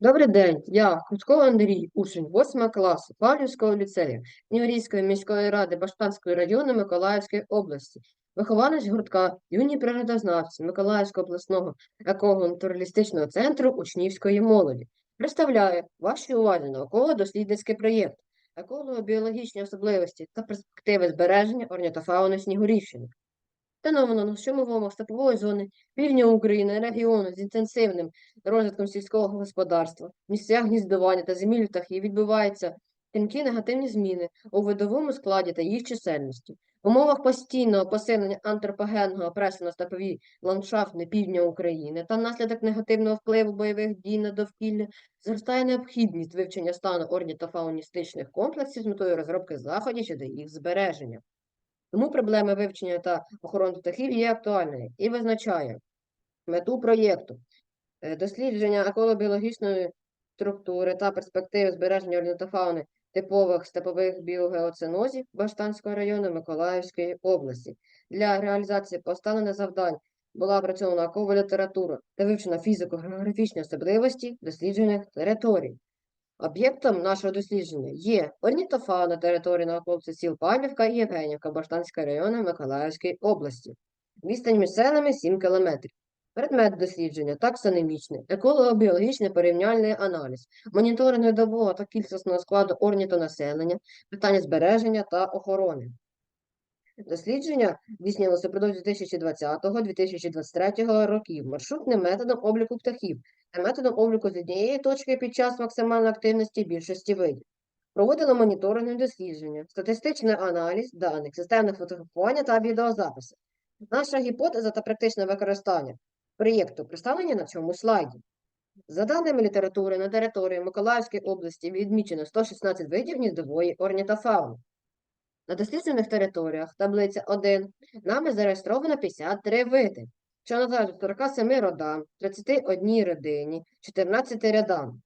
Добрий день, я Кутко Андрій, учень 8 класу Павлівського ліцею Ніврійської міської ради Баштанської району Миколаївської області, вихованець гуртка юні природознавці Миколаївського обласного еколого-натуралістичного центру учнівської молоді. Представляю вашій увазі науково-дослідницький проєкт еколого-біологічні особливості та перспективи збереження орнітофауни Снігурівщини. Встановлено, що в умовах степової зони півдня України, регіону з інтенсивним розвитком сільського господарства, місцях гніздування та зимівлі птахів відбуваються тимкі негативні зміни у видовому складі та їх чисельності. В умовах постійного посилення антропогенного пресу на степові ландшафти півдня України та внаслідок негативного впливу бойових дій на довкілля зростає необхідність вивчення стану орнітофауністичних комплексів з метою розробки заходів щодо їх збереження. Тому проблема вивчення та охорони птахів є актуальною і визначає мету проєкту, е, дослідження еколого-біологічної структури та перспективи збереження орнітофауни типових степових біогеоценозів Баштанського району Миколаївської області. Для реалізації поставлених завдань була опрацьована наукова література та вивчена фізико-географічні особливості досліджених територій. Об'єктом нашого дослідження є орнітофауна на території науковців сіл Павлівка і Євгенівка Баштанського району Миколаївської області. Відстань між селами 7 км. Предмет дослідження таксономічний, еколого-біологічний порівняльний аналіз, моніторинг видового та кількісного складу орнітонаселення, питання збереження та охорони. Дослідження здійснилося впродовж 2020-2023 років маршрутним методом обліку птахів та методом обліку з однієї точки під час максимальної активності більшості видів. Проводило моніторингові дослідження, статистичний аналіз даних, системне фотографування та відеозаписи. Наша гіпотеза та практичне використання проєкту представлені на цьому слайді. За даними літератури, на території Миколаївської області відмічено 116 видів гніздової орнітофауни. На досліджених територіях таблиця 1 нами зареєстровано 53 види, що належать 47 родам, 31 родині, 14 рядам.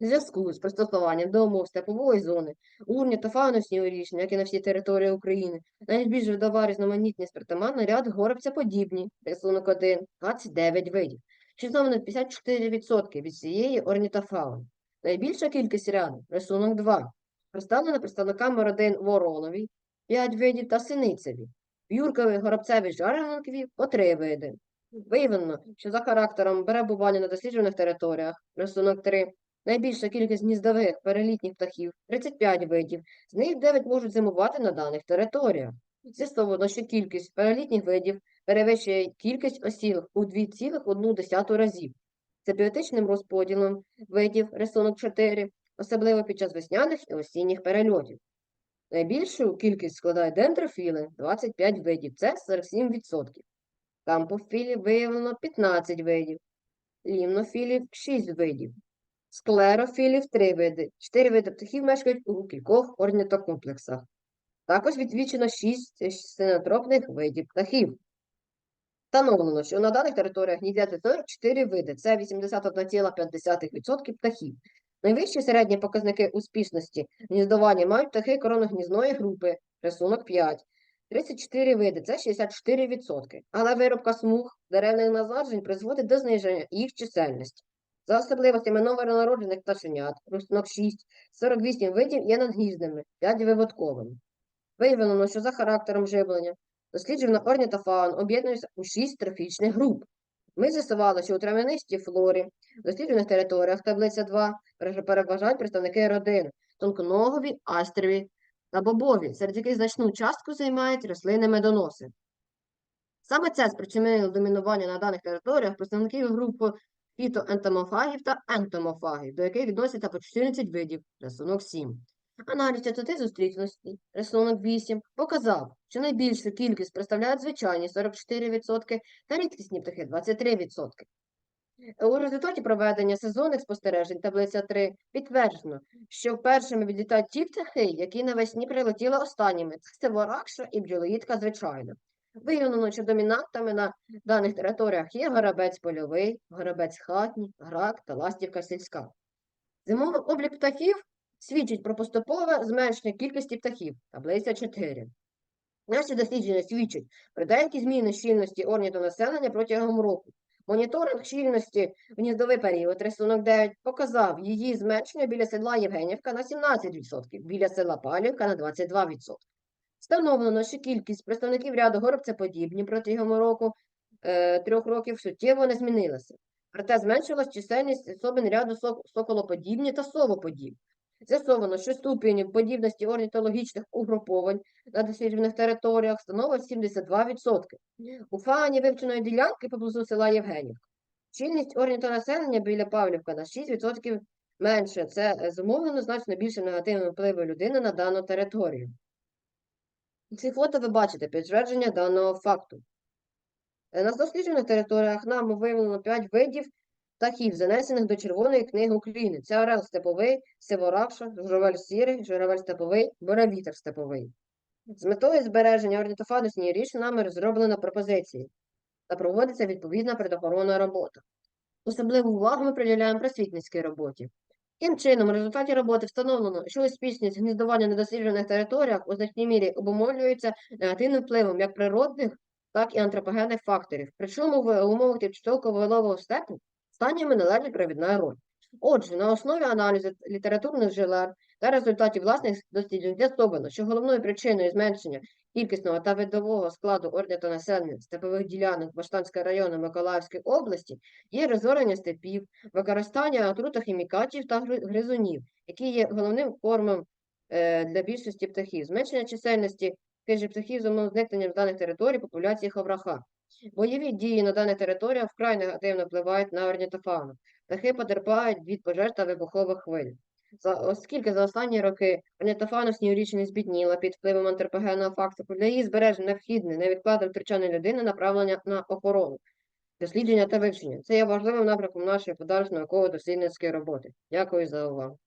В зв'язку з пристосуванням до умов степової зони, урні та фауни снігорічні, як і на всій території України, найбільш видова різноманітність притаманна ряд горобцеподібні, рисунок 1, 29 видів, що становить 54% від всієї орнітофауни. Найбільша кількість ряду, рисунок 2, представлена представниками родин воронові, 5 видів та синицеві, юркові, горобцеві, жаренові по 3 види. Виявлено, що за характером перебування на досліджених територіях, рисунок 3, найбільша кількість гніздових перелітніх птахів 35 видів, з них 9 можуть зимувати на даних територіях. З'ясовано, що кількість перелітніх видів перевищує кількість осілих у 2,1 разів. Це біотичним розподілом видів рисунок 4, особливо під час весняних і осінніх перельотів. Найбільшу кількість складає дендрофіли 25 видів, це 47%. Кампофілів виявлено 15 видів, лімнофілів 6 видів, склерофілів 3 види. 4 види птахів мешкають у кількох орнітокомплексах. Також відвічено 6 синотропних видів птахів. Встановлено, що на даних територіях гніздяться 44 види, це 81,5% птахів. Найвищі середні показники успішності гніздування мають птахи короногнізної групи, рисунок 5. 34 види це 64%. Але виробка смуг деревних насаджень призводить до зниження їх чисельності. За особливостями новонароджених пташенят, рисунок 6, 48 видів є надгніздними, 5 виводковими. Виявлено, що за характером живлення досліджена орнітофаун об'єднується у 6 трофічних груп. Ми з'ясували, що у трав'янистій флорі досліджених територіях таблиця 2 переважають представники родин тонконогові, астрові та бобові, серед яких значну частку займають рослини медоноси. Саме це спричинило домінування на даних територіях представників групи фітоентомофагів та ентомофагів, до яких відносяться по 14 видів, рисунок 7. Аналіз частоти зустрічності, рисунок 8, показав, що найбільшу кількість представляють звичайні 44% та рідкісні птахи 23%. У результаті проведення сезонних спостережень таблиця 3 підтверджено, що першими відлітають ті птахи, які навесні прилетіли останніми. Це воракша і бджолоїдка звичайно. Виявлено, що домінантами на даних територіях є горобець польовий, горобець хатній, грак та ластівка сільська. Зимовий облік птахів свідчить про поступове зменшення кількості птахів, таблиця 4. Наші дослідження свідчать про деякі зміни щільності орнітонаселення протягом року. Моніторинг щільності в гніздовий період, рисунок 9, показав її зменшення біля села Євгенівка на 17%, біля села Палівка на 22%. Встановлено, що кількість представників ряду горобцеподібні протягом року, е, трьох років суттєво не змінилася. Проте зменшилась чисельність особин ряду соколоподібні та совоподібні. З'ясовано, що ступінь подібності орнітологічних угруповань на досліджених територіях становить 72%. У фані вивченої ділянки поблизу села Євгенівка. Щільність орнітонаселення біля Павлівка на 6% менше. Це е, зумовлено значно більше негативним впливу людини на дану територію. Цих фото ви бачите підтвердження даного факту. Е, На досліджених територіях нами виявлено 5 видів птахів, занесених до Червоної книги України. Це орел степовий, сиворакша, журавель сірий, журавель степовий, боровітер степовий. З метою збереження орнітофагусної річ нами розроблено пропозиції та проводиться відповідна предохоронна робота. Особливу увагу ми приділяємо просвітницькій роботі. Таким чином, в результаті роботи встановлено, що успішність гніздування на досліджених територіях у значній мірі обумовлюється негативним впливом як природних, так і антропогенних факторів. Причому в умовах тимчасово степу станіями належить провідна роль. Отже, на основі аналізу літературних джерел та результатів власних досліджень з'ясовано, що головною причиною зменшення кількісного та видового складу орнітонаселення степових ділянок Баштанського району Миколаївської області є розорення степів, використання отрутохімікатів та гризунів, які є головним кормом е, для більшості птахів, зменшення чисельності хижих птахів з умов зникнення з даних територій популяції ховраха. Бойові дії на даних територіях вкрай негативно впливають на орнітофауну. Птахи потерпають від пожеж та вибухових хвиль. За, оскільки за останні роки орнітофауна снігурічно збідніла під впливом антропогенного фактору, для її збереження необхідне невідкладне втручання людини направлення на охорону, дослідження та вивчення. Це є важливим напрямком нашої подальшої науково-дослідницької роботи. Дякую за увагу.